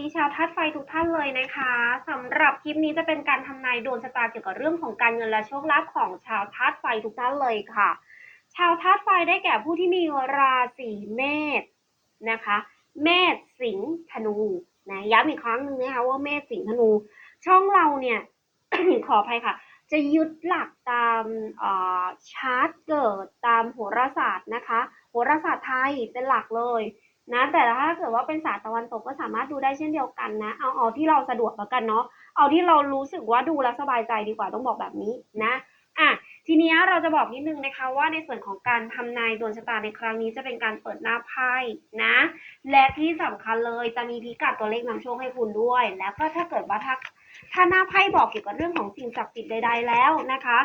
ดีชาวทัดไฟทุกท่านเลยนะคะสำหรับคลิปนี้จะเป็นการทำนายดวงชะตาเกี่ยวกับเรื่องของการเงินและโชคลาภของชาวทัดไฟทุกท่านเลยค่ะ ชาวทัดไฟได้แก่ผู้ที่มีราศีเมษนะคะ เมษสิงห์ธนูนะย้ำอีกครั้งหนึ่งนะคะว่าเมษสิงห์ธนู ช่องเราเนี่ยขออภัยค่ะ จะยึดหลักตามอ่อชาร์ตเกิดตามโหราศาสตร์นะคะโหราศาสตร์ไทยเป็นหลักเลย นะแต่ถ้าเกิดว่าเป็นศาสตร์ตะวันตกก็สามารถดูได้เช่นเดียวกันนะ เอาเอาที่เราสะดวกแล้วกันเนาะเอาที่เรารู้สึกว่าดูแล้วสบายใจดีกว่าต้องบอกแบบนี้นะอะทีนี้เราจะบอกนิดนึงนะคะว่าในส่วนของการทำนายดวงชะตาในครั้งนี้จะเป็นการเปิดหน้าไพ่นะ และที่สำคัญเลยจะมีพิกัดตัวเลขนำโชคให้คุณด้วย แล้วก็ถ้าเกิดว่าถ้าถ้าหน้าไพ่บอกเกี่ยวกับเรื่องของสิ่งศักดิ์สิทธิ์ใด ๆ แล้วนะคะ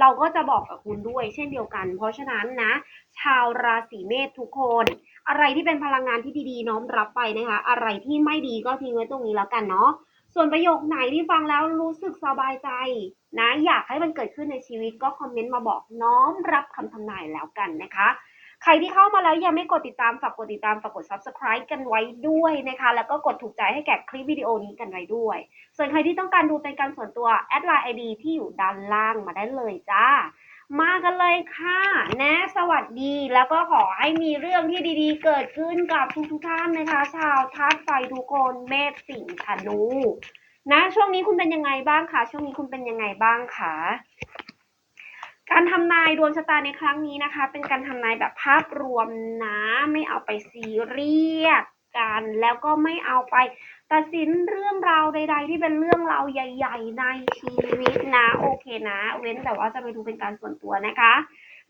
เราก็จะบอกกับคุณด้วยเช่นเดียวกัน เพราะฉะนั้นนะ ชาวราศีเมษทุกคน อะไรที่เป็นพลังงานที่ดีๆ น้อมรับไปนะคะ อะไรที่ไม่ดีก็ทิ้งไว้ตรงนี้แล้วกันเนาะส่วนประโยคไหนที่ฟังแล้วรู้สึกสบายใจ นะ อยากให้มันเกิดขึ้นในชีวิตก็คอมเมนต์มาบอกน้อมรับคำทำนายแล้วกันนะคะ ใครที่เข้ามาแล้วยังไม่กดติดตามฝากกดติดตามฝากกด subscribe กันไว้ด้วยนะคะ แล้วก็กดถูกใจให้แก่คลิปวิดีโอนี้กันไว้ด้วย ส่วนใครที่ต้องการดูเป็นการส่วนตัวแอดไลน์ ID ที่อยู่ด้านล่างมาได้เลยจ้า มากันเลยค่ะ นะ สวัสดีแล้วก็ขอให้มีเรื่องที่ดีๆ เกิดขึ้นกับทุกๆท่านนะคะ ชาวธาตุไฟทุกคนเมษสิงห์ธนูนะช่วงนี้คุณเป็นยังไงบ้างคะช่วงนี้คุณเป็นยังไงบ้างคะการทำนายดวงชะตาในครั้งนี้นะคะ เป็นการทำนายแบบภาพรวมนะ ไม่เอาไปซีเรียส กัน แล้วก็ไม่เอาไปตัดสินเรื่องราวใด ๆ ที่เป็นเรื่องราวใหญ่ ๆ ในชีวิตนะ โอเคนะ เว้นแต่ว่าจะไปดูเป็นการส่วนตัวนะคะ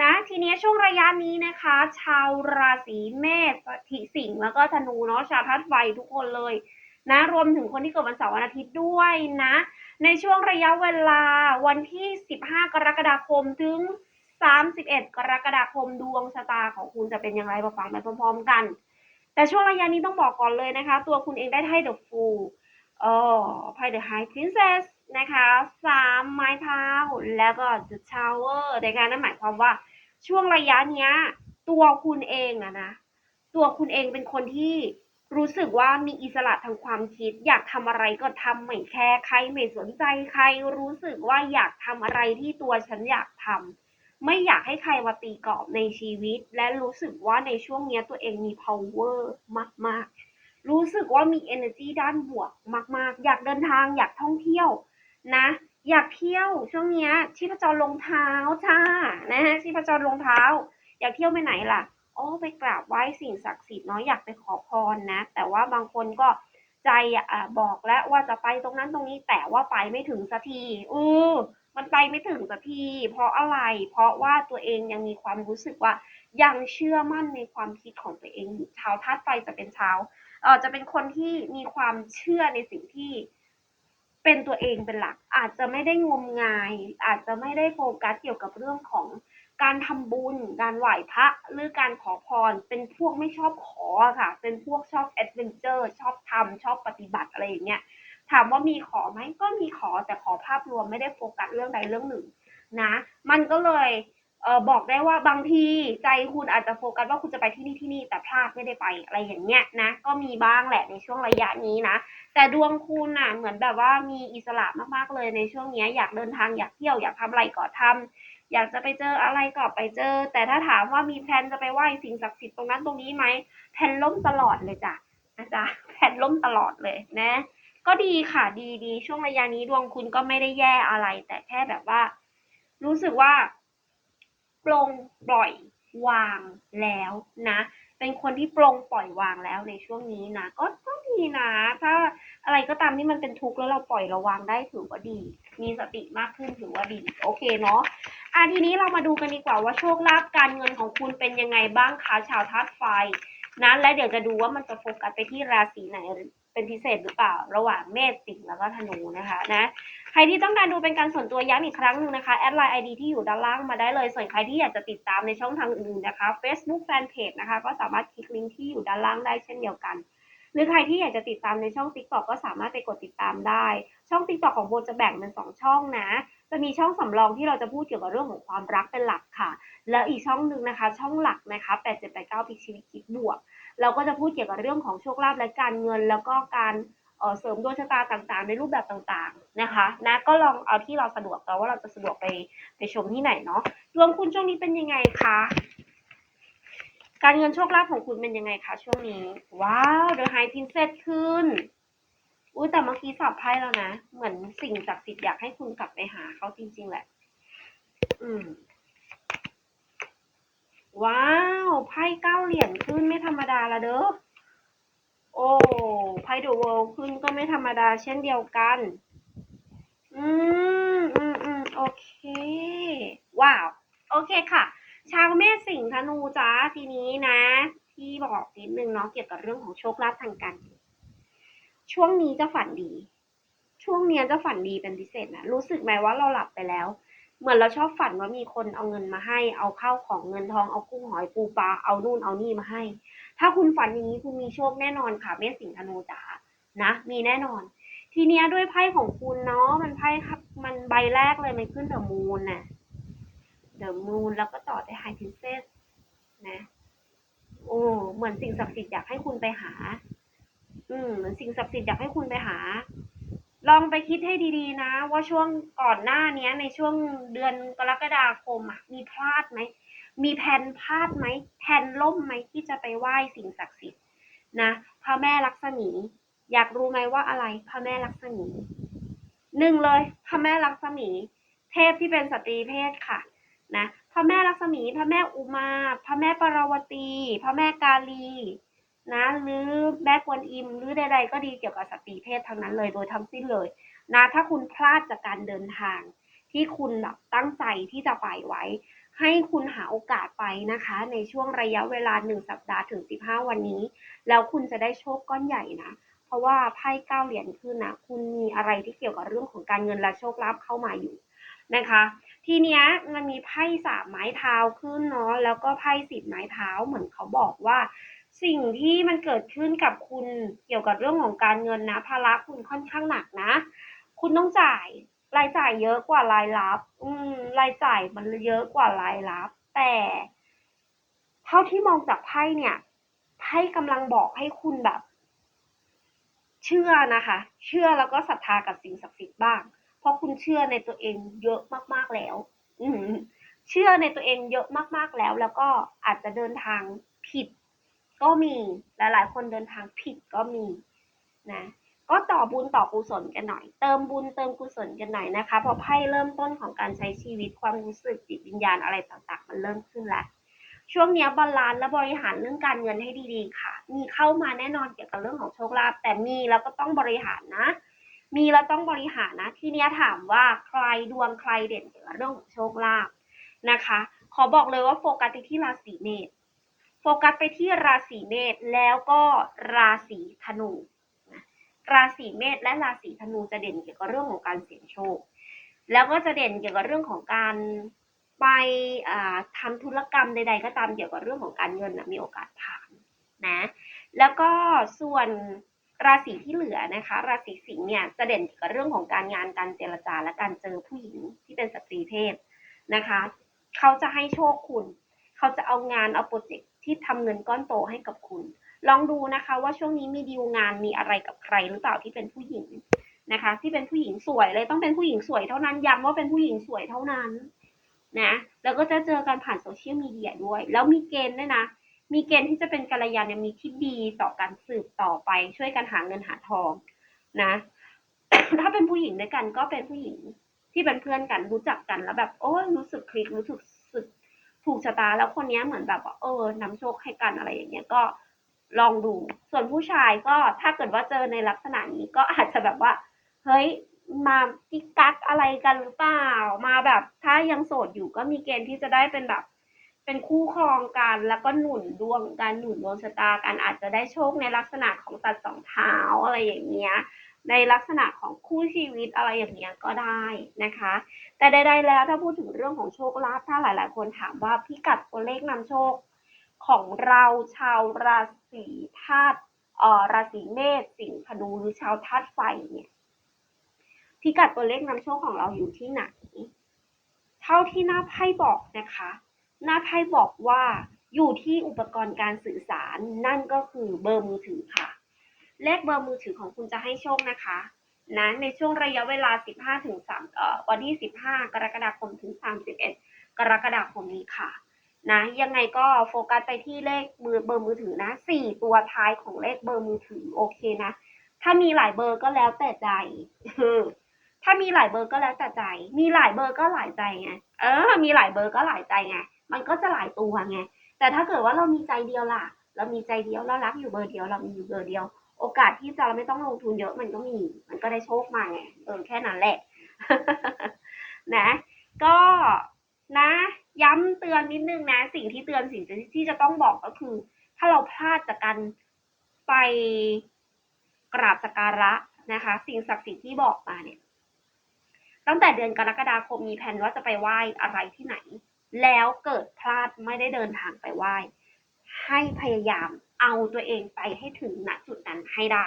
นะทีนี้ช่วงระยะนี้นะคะ ชาวราศีเมษทิสิงห์แล้วก็ธนูเนาะชาวทัดไฟทุกคนเลยนะรวมถึงคนที่เกิดวันเสาร์วันอาทิตย์ด้วยนะ ในช่วงระยะเวลาวันที่ 15 กรกฎาคมถึง 31 กรกฎาคมดวงชะตาของคุณจะเป็นอย่างไรมาฟังไปพร้อมๆกัน แต่ช่วงระยะนี้ต้องบอกก่อนเลยนะคะ ตัวคุณเองได้ไพ่ The Fool เอ่อไพ่ The High Princess นะคะสามไม้เท้าแล้วก็ The Tower นะคะนั่นหมายความว่าช่วงระยะเนี้ย ตัวคุณเองอะนะ ตัวคุณเองเป็นคนที่รู้สึกว่ามีอิสระทางความคิด อยากทำอะไรก็ทำไม่แคร์ใครไม่สนใจใครรู้สึกว่าอยากทำอะไรที่ตัวฉันอยากทำ ไม่อยากให้ใครมาตีกรอบในชีวิต และรู้สึกว่าในช่วงนี้ตัวเองมี power มาก ๆ รู้สึกว่ามี energy ด้านบวกมาก ๆ อยากเดินทางอยากท่องเที่ยวนะ อยากเที่ยวช่วงนี้ชีพจรลงเท้าจ้านะฮะชีพจรลงเท้า อยากเที่ยวไปไหนล่ะอ๋อไปกราบไหว้สิ่งศักดิ์สิทธิ์เนาะอยากไปขอพรนะ แต่ว่าบางคนก็ใจอะบอกแล้วว่าจะไปตรงนั้นตรงนี้แต่ว่าไปไม่ถึงสักทีเออ มันไปไม่ถึงสักทีเพราะอะไร เพราะว่าตัวเองยังมีความรู้สึกว่า ยังเชื่อมั่นในความคิดของตัวเองอยู่ชาวธาตุไฟจะเป็นชาวเออจะเป็นคนที่มีความเชื่อในสิ่งที่เป็นตัวเองเป็นหลัก อาจจะไม่ได้งมงาย อาจจะไม่ได้โฟกัสเกี่ยวกับเรื่องของการทำบุญ การไหว้พระหรือการขอพร เป็นพวกไม่ชอบขอค่ะ เป็นพวกชอบแอดเวนเจอร์ ชอบทำชอบปฏิบัติอะไรอย่างเงี้ย ถามว่ามีขอไหมก็มีขอแต่ขอภาพรวมไม่ได้โฟกัสเรื่องใดเรื่องหนึ่งนะ มันก็เลยเออบอกได้ว่าบางทีใจคุณอาจจะโฟกัสว่าคุณจะไปที่นี่ที่นี่แต่พลาดไม่ได้ไปอะไรอย่างเงี้ยนะ ก็มีบ้างแหละในช่วงระยะนี้นะ แต่ดวงคุณน่ะเหมือนแบบว่ามีอิสระมากๆเลยในช่วงเนี้ยอยากเดินทางอยากเที่ยวอยากทำอะไรก็ทำอยากจะไปเจออะไรก็ไปเจอ แต่ถ้าถามว่ามีแพลนจะไปไหว้สิ่งศักดิ์สิทธิ์ตรงนั้นตรงนี้ไหมแพลนล่มตลอดเลยจ้ะนะจ๊ะแพลนล่มตลอดเลยนะ ก็ดีค่ะดีดีช่วงระยะนี้ดวงคุณก็ไม่ได้แย่อะไร แต่แค่แบบว่า รู้สึกว่าปลงปล่อยวางแล้วนะ เป็นคนที่ปลงปล่อยวางแล้วในช่วงนี้นะก็ก็ดีนะ ถ้าอะไรก็ตามที่มันเป็นทุกข์แล้วเราปล่อยเราวางได้ถือว่าดี มีสติมากขึ้นถือว่าดี โอเคเนาะอะทีนี้เรามาดูกันดีกว่าว่าโชคลาภการเงินของคุณเป็นยังไงบ้างคะชาวธาตุไฟนะและเดี๋ยวจะดูว่ามันจะโฟกัสไปที่ราศีไหน เป็นพิเศษหรือเปล่า ระหว่างเมษสิงห์แล้วก็ธนูนะคะนะใครที่ต้องการดูเป็นการส่วนตัวย้ำอีกครั้งหนึ่งนะคะแอดไลน์ไอดีที่อยู่ด้านล่างมาได้เลยส่วนใครที่อยากจะติดตามในช่องทางอื่นนะคะ Facebook Fanpage นะคะ ก็สามารถคลิกลิงก์ที่อยู่ด้านล่างได้เช่นเดียวกัน หรือใครที่อยากจะติดตามในช่อง TikTok ก็สามารถไปกดติดตามได้ ช่อง TikTok ของโบจะแบ่งเป็น 2 ช่องนะจะมีช่องสำรองที่เราจะพูดเกี่ยวกับเรื่องของความรักเป็นหลักค่ะ แล้วอีกช่องหนึ่งนะคะ ช่องหลักนะคะ 8789พิกชีวิตคิดบวก เราก็จะพูดเกี่ยวกับเรื่องของโชคลาภและการเงิน แล้วก็การเสริมดวงชะตาต่างๆ ในรูปแบบต่างๆนะคะนะก็ลองเอาที่เราสะดวกแต่ว่าเราจะสะดวกไปไปชมที่ไหนเนาะดวงคุณช่วงนี้เป็นยังไงคะการเงินโชคลาภของคุณเป็นยังไงคะช่วงนี้ว้าวเดอะไฮพินเซตขึ้นอุ้ยแต่เมื่อกี้สับไพ่แล้วนะ เหมือนสิ่งศักดิ์สิทธิ์อยากให้คุณกลับไปหาเขาจริง ๆ แหละ อืม ว้าวไพ่เก้าเหรียญขึ้นไม่ธรรมดาละเด้อโอ้ไพ่เดอะเวิลด์ขึ้นก็ไม่ธรรมดาเช่นเดียวกัน อืมอืมอืมโอเค ว้าว โอเคค่ะ ชาวเมษสิงห์ธนูจ้าทีนี้นะ ที่บอกนิดนึงเนาะเกี่ยวกับเรื่องของโชคลาภทางการช่วงนี้จะฝันดี ช่วงเนี้ยจะฝันดีเป็นพิเศษนะรู้สึกไหมว่าเราหลับไปแล้ว เหมือนเราชอบฝันว่ามีคนเอาเงินมาให้ เอาข้าวของเงินทอง เอากุ้งหอยปูปลา เอานู่นเอานี่มาให้ ถ้าคุณฝันอย่างนี้คุณมีโชคแน่นอนค่ะเมษสิงห์ธนูจ๋า นะ มีแน่นอน ทีเนี้ยด้วยไพ่ของคุณเนาะ มันไพ่ครับ มันใบแรกเลยมันขึ้นเดอะมูนน่ะ เดอะมูนแล้วก็ต่อด้วยไฮพินเซสนะ โอ้ เหมือนสิ่งศักดิ์สิทธิ์อยากให้คุณไปหา อืม เหมือนสิ่งศักดิ์สิทธิ์อยากให้คุณไปหา ลองไปคิดให้ดีๆนะ ว่าช่วงก่อนหน้าเนี้ยในช่วงเดือนกรกฎาคมอะมีพลาดไหม มีแผนพลาดไหมแผนล่มไหมที่จะไปไหว้สิ่งศักดิ์สิทธิ์นะพระแม่ลักษมี อยากรู้ไหมว่าอะไรพระแม่ลักษมีหนึ่งเลยพระแม่ลักษมี เทพที่เป็นสตรีเพศค่ะนะพระแม่ลักษมี พระแม่อุมา พระแม่ปารวตี พระแม่กาลี นะหรือแม่กวนอิมหรือใดๆก็ดีเกี่ยวกับสตรีเพศทั้งนั้นเลยโดยทั้งสิ้นเลยนะถ้าคุณพลาดจากการเดินทาง ที่คุณแบบตั้งใจที่จะไปไว้ ให้คุณหาโอกาสไปนะคะ ในช่วงระยะเวลาหนึ่งสัปดาห์ถึงสิบห้าวันนี้ แล้วคุณจะได้โชคก้อนใหญ่นะเพราะว่าไพ่เก้าเหรียญขึ้นนะคุณมีอะไรที่เกี่ยวกับเรื่องของการเงินและโชคลาภเข้ามาอยู่นะคะ ทีเนี้ยมันมีไพ่สามไม้เท้าขึ้นเนาะแล้วก็ไพ่สิบไม้เท้าเหมือนเขาบอกว่า สิ่งที่มันเกิดขึ้นกับคุณเกี่ยวกับเรื่องของการเงินนะภาระคุณค่อนข้างหนักนะ คุณต้องจ่ายรายจ่ายเยอะกว่ารายรับ อืมรายจ่ายมันเยอะกว่ารายรับ แต่เท่าที่มองจากไพ่เนี่ยไพ่กำลังบอกให้คุณแบบ เชื่อนะคะ เชื่อแล้วก็ศรัทธากับสิ่งศักดิ์สิทธิ์บ้าง เพราะคุณเชื่อในตัวเองเยอะมากๆแล้ว อืมเชื่อในตัวเองเยอะมากๆแล้ว แล้วก็อาจจะเดินทางผิด ก็มีหลายๆ คนเดินทางผิดก็มีนะก็ต่อบุญต่อกุศลกันหน่อย เติมบุญเติมกุศลกันหน่อยนะคะเพราะไพ่เริ่มต้นของการใช้ชีวิตความรู้สึกจิตวิญญาณอะไรต่างๆ มันเริ่มขึ้นแล้วช่วงนี้บาลานซ์และบริหารเรื่องการเงินให้ดีๆ ค่ะ มีเข้ามาแน่นอนเกี่ยวกับเรื่องของโชคลาภแต่มีแล้วก็ต้องบริหารนะ มีแล้วต้องบริหารนะ ทีเนี้ยถามว่าใครดวงใครเด่นเกี่ยวกับเรื่องของโชคลาภนะคะ ขอบอกเลยว่าโฟกัสที่ราศีเมษ โฟกัสไปที่ราศีเมษแล้วก็ราศีธนู ราศีเมษและราศีธนูจะเด่นเกี่ยวกับเรื่องของการเสี่ยงโชค แล้วก็จะเด่นเกี่ยวกับเรื่องของการไปทำธุรกรรมใด ๆ ก็ตามเกี่ยวกับเรื่องของการเงินนะมีโอกาสผ่านนะ แล้วก็ส่วนราศีที่เหลือนะคะ ราศีสิงห์เนี่ยจะเด่นเกี่ยวกับเรื่องของการงานการเจรจาและการเจอผู้หญิงที่เป็นสตรีเพศนะคะ เขาจะให้โชคคุณ เขาจะเอางานเอาโปรเจกต์ ที่ทำเงินก้อนโตให้กับคุณ ลองดูนะคะว่าช่วงนี้มีดีลงานมีอะไรกับใครหรือเปล่าที่เป็นผู้หญิงนะคะ ที่เป็นผู้หญิงสวยเลยต้องเป็นผู้หญิงสวยเท่านั้นย้ำว่าเป็นผู้หญิงสวยเท่านั้นนะแล้วก็จะเจอกันผ่านโซเชียลมีเดียด้วย แล้วมีเกณฑ์ด้วยนะ มีเกณฑ์ที่จะเป็นกัลยาณมิตรที่ดีต่อการสืบต่อไป ช่วยกันหาเงินหาทองนะถ้าเป็นผู้หญิงด้วยกันก็เป็นผู้หญิงที่เป็นเพื่อนกันรู้จักกันแล้วแบบโอ้ยรู้สึกคลิกรู้สึก ถูกชะตาแล้วคนนี้เหมือนแบบว่าเออนำโชคให้กันอะไรอย่างเงี้ยก็ลองดู ส่วนผู้ชายก็ถ้าเกิดว่าเจอในลักษณะนี้ก็อาจจะแบบว่า เฮ้ยมากิ๊กกักอะไรกันหรือเปล่า มาแบบถ้ายังโสดอยู่ก็มีเกณฑ์ที่จะได้เป็นแบบ เป็นคู่ครองกันแล้วก็หนุนดวงการหนุนดวงชะตากันอาจจะได้โชคในลักษณะของตัดสองเท้าอะไรอย่างเงี้ย ในลักษณะของคู่ชีวิตอะไรอย่างเงี้ยก็ได้นะคะ แต่ใดๆแล้วถ้าพูดถึงเรื่องของโชคลาภถ้าหลายๆ คนถามว่าพิกัดตัวเลขนำโชคของเราชาวราศีธาตุเอ่อราศีเมษสิงห์ธนูหรือชาวธาตุไฟเนี่ยพิกัดตัวเลขนำโชคของเราอยู่ที่ไหน เท่าที่หน้าไพ่บอกนะคะ หน้าไพ่บอกว่าอยู่ที่อุปกรณ์การสื่อสารนั่นก็คือเบอร์มือถือค่ะ เลขเบอร์มือถือของคุณจะให้โชคนะคะนะในช่วงระยะเวลา 15 ถึง3เอ่อวันที่ 15 กรกฎาคมถึง 31 กรกฎาคมนี้ค่ะ นะ ยังไงก็โฟกัสไปที่เลขมือเบอร์มือถือนะ 4 ตัวท้ายของเลขเบอร์มือถือโอเคนะ ถ้ามีหลายเบอร์ก็แล้วแต่ใจ ถ้ามีหลายเบอร์ก็แล้วแต่ใจ มีหลายเบอร์ก็หลายใจไง เออ มีหลายเบอร์ก็หลายใจไง มันก็จะหลายตัวไง แต่ถ้าเกิดว่าเรามีใจเดียวล่ะ เรามีใจเดียว เรารักอยู่เบอร์เดียว เรามีอยู่เบอร์เดียว โอกาสที่จะเราไม่ต้องลงทุนเยอะมันก็มี มันก็ได้โชคมาไงเออแค่นั้นแหละ นะ ก็นะ ย้ำเตือนนิดนึงนะ สิ่งที่เตือนสิ่งที่จะต้องบอกก็คือ ถ้าเราพลาดจากการไปกราบสักการะนะคะ สิ่งศักดิ์สิทธิ์ที่บอกมาเนี่ย ตั้งแต่เดือนกรกฎาคมมีแผนว่าจะไปไหว้อะไรที่ไหน แล้วเกิดพลาดไม่ได้เดินทางไปไหว้ให้พยายาม เอาตัวเองไปให้ถึงณจุดนั้นให้ได้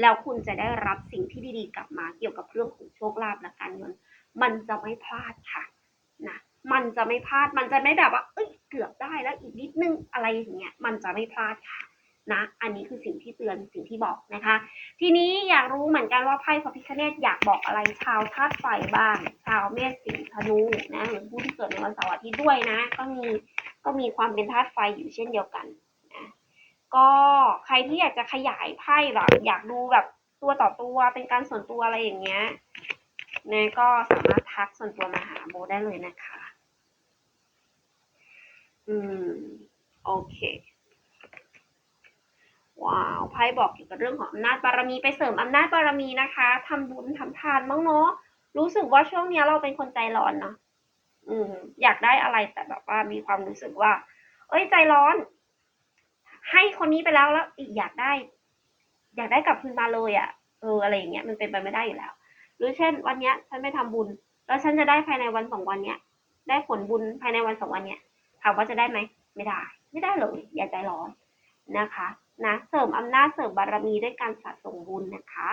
แล้วคุณจะได้รับสิ่งที่ดีๆ กลับมาเกี่ยวกับเรื่องของโชคลาภและการเงิน มันจะไม่พลาดค่ะนะมันจะไม่พลาดมันจะไม่แบบว่าเอ้ยเกือบได้แล้วอีกนิดนึงอะไรอย่างเงี้ยมันจะไม่พลาดค่ะนะอันนี้คือสิ่งที่เตือนสิ่งที่บอกนะคะ ทีนี้อยากรู้เหมือนกันว่าไพ่พระพิฆเนศอยากบอกอะไรชาวธาตุไฟบ้าง ชาวเมษสิงห์ธนูนะหรือผู้ที่เกิดในวันเสาร์อาทิตย์ด้วยนะ ก็มีก็มีความเป็นธาตุไฟอยู่เช่นเดียวกัน ก็ใครที่อยากจะขยายไพ่หรออยากดูแบบตัวต่อตัวเป็นการส่วนตัวอะไรอย่างเงี้ยนะก็สามารถทักส่วนตัวมาหาโบได้เลยนะคะ อืม โอเค ว้าว ไพ่บอกเกี่ยวกับเรื่องของอำนาจบารมีไปเสริมอำนาจบารมีนะคะทำบุญทำทานบ้างเนาะ รู้สึกว่าช่วงเนี้ยเราเป็นคนใจร้อนเนาะ อืม อยากได้อะไรแต่แบบว่ามีความรู้สึกว่า เอ้ยใจร้อน ให้คนนี้ไปแล้วแล้วอีกอยากได้ อยากได้กลับคืนมาเลยอะ่ะเอออะไรอย่างเงี้ยมันเป็นไปไม่ได้อยู่แล้ว หรือเช่น วันเนี้ย ฉันไม่ทำบุญ แล้วฉันจะได้ภายในวันสองวันเนี้ย ได้ผลบุญภายในวันสองวันเนี้ยถามว่าจะได้ไหมไม่ได้ ไม่ได้เลย อย่าใจร้อนนะคะนะเสริมอำนาจเสริมบารมีด้วยการสะสมบุญนะคะ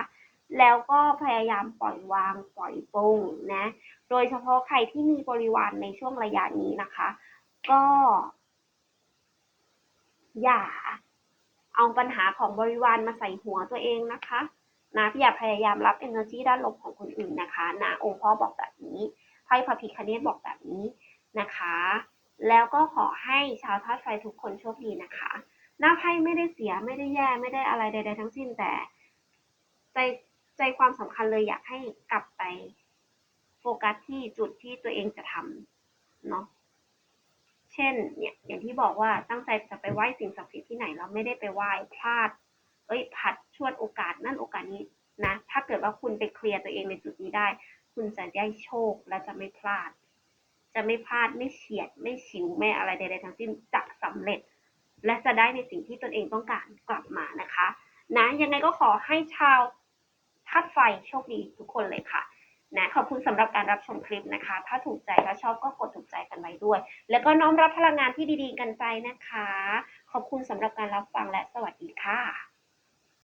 แล้วก็พยายามปล่อยวางปล่อยปลงนะ โดยเฉพาะใครที่มีบริวารในช่วงระยะนี้นะคะ ก็ อย่า เอาปัญหาของบริวารมาใส่หัวตัวเองนะคะนะอย่าพยายามรับ energy ด้านลบของคนอื่นนะคะนะองค์พ่อบอกแบบนี้ไพ่พระพิคเนตบอกแบบนี้นะคะ แล้วก็ขอให้ชาวธาตุไฟทุกคนโชคดีนะคะ หน้าไพ่ไม่ได้เสียไม่ได้แย่ไม่ได้อะไรใด ๆ ทั้งสิ้นแต่ ใจใจความสำคัญเลยอยากให้กลับไปโฟกัสที่จุดที่ตัวเองจะทำเนาะ เช่นเนี่ยอย่างที่บอกว่าตั้งใจจะไปไหว้สิ่งศักดิ์สิทธิ์ที่ไหนเราไม่ได้ไปไหว้พลาดเอ้ยผัดชวดโอกาสนั่นโอกาสนี้นะถ้าเกิดว่าคุณไปเคลียร์ตัวเองในจุดนี้ได้ คุณจะได้โชคและจะไม่พลาด จะไม่พลาดไม่เฉียด ไม่ฉิวไม่อะไรใดๆทั้งสิ้นจะสำเร็จ และจะได้ในสิ่งที่ตนเองต้องการกลับมานะคะ นะยังไงก็ขอให้ชาวธาตุไฟโชคดีทุกคนเลยค่ะ นะขอบคุณสำหรับการรับชมคลิปนะคะ ถ้าถูกใจและชอบก็กดถูกใจกันไว้ด้วย แล้วก็น้อมรับพลังงานที่ดีๆ กันไปนะคะ ขอบคุณสำหรับการรับฟังและสวัสดีค่ะ